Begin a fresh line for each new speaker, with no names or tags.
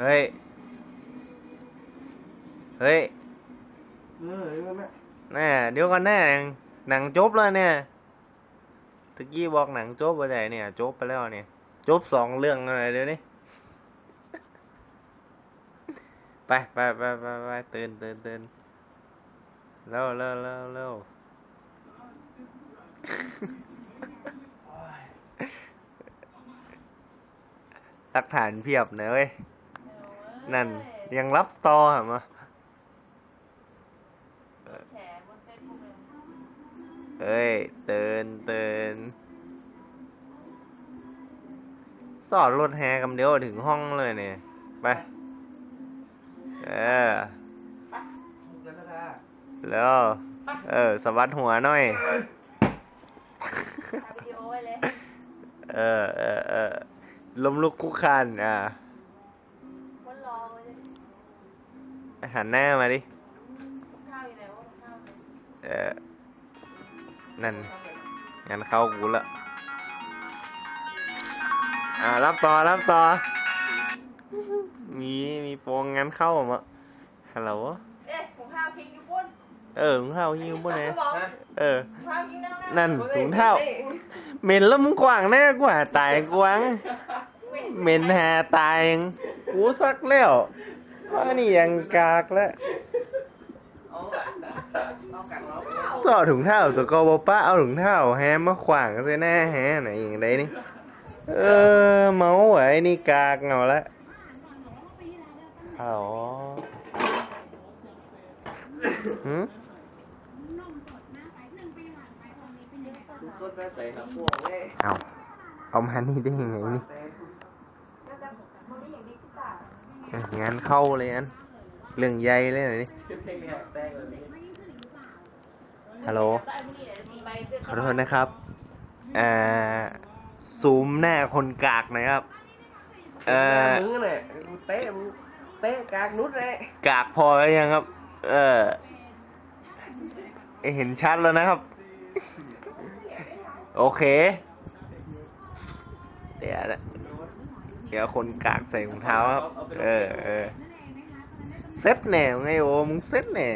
เฮ้ย เฮ้ย
เออเดี๋ยวนะ
แน่เดี๋ยวก่อนแน่หนังหนังจบแล้วเนี่ยตะกี้บอกหนังจบไปไหนเนี่ย จบไปแล้วเนี่ย จบสองเรื่องอะไรเดี๋ยวนี้ ไปไปไปไปไปตื่นตื่นตื่นเร็วเร็วเร็วเร็วหลักฐานเพียบเนยเว้ย นั่น ยังรับต่อเหรอมา
แชร์บนเฟซบุ๊กเลย
เอ้ย เตือนเตือนสอดรถแฮกำเดียวถึงห้องเลยเนี่ย ไป เออ
ถูกแล้วนะ
แล้ว เออ สวัสดหัวหน่อย
ถ่ายวิดีโอไว้เลย
เออเออเออล้มลุกคุกคานอ่า หันหน้ามาดิ
กับข้าวอยู่ไหนวะกับข้าวเลย
เออนั่นงานเข้ากูละอ่ารับต่อรับต่อ มีมีโปรงงานเข้ามาฮัลโหล
เอ๊ะของข้าวทิ้งอยู่บน
เออถุงเท้าหิ้วบนไหน
บอก
เออ
ของข้าวทิ้งในห้องำ
นั่นถุงเท้าเหม็นแล้วมึงกว่างแน่กว่าตายกวางเหม็นหาตายยังกูซักแล้ว ว่านี่ยังกากแล้ว
เอาเอากัดเรา
สอดถุงเท้าตัวกบป้าเอาถุงเท้าแฮมมาขวางใส่หน้าแฮไหนอย่างไรนี่ เออ เมาไว้นี่กากเงาละฮัลโหลหืม
ทุกคนน่าใส่หนังพวกเว้ย
เอาเอามานี่ได้ยังไงนี่
ก็จะมันไม่อย่างดีที่ตา
เอ้ย งานเข้าเลยอัน เรื่องใหญ่เลยนะนี่
เพลงแหกแตกเลย
ฮัลโหล
ได้พวกนี้เดี๋ยวมีใบเสื้
ขอโทษนะครับ อ่า ซูมหน้าคนกากหน่อยครับ เอ่อ
มึงเนี่ยมึงเตะมึงเตะกากนุดเลย
กากพอแล้วยังครับ เออ เห็นชัดแล้วนะครับ โอเค เดี๋ยวนะ เดี๋ยวคนกากใส่รองเท้าครับ เออ เออ เซ็ตแน่ไงโอมึงเซ็ตแน่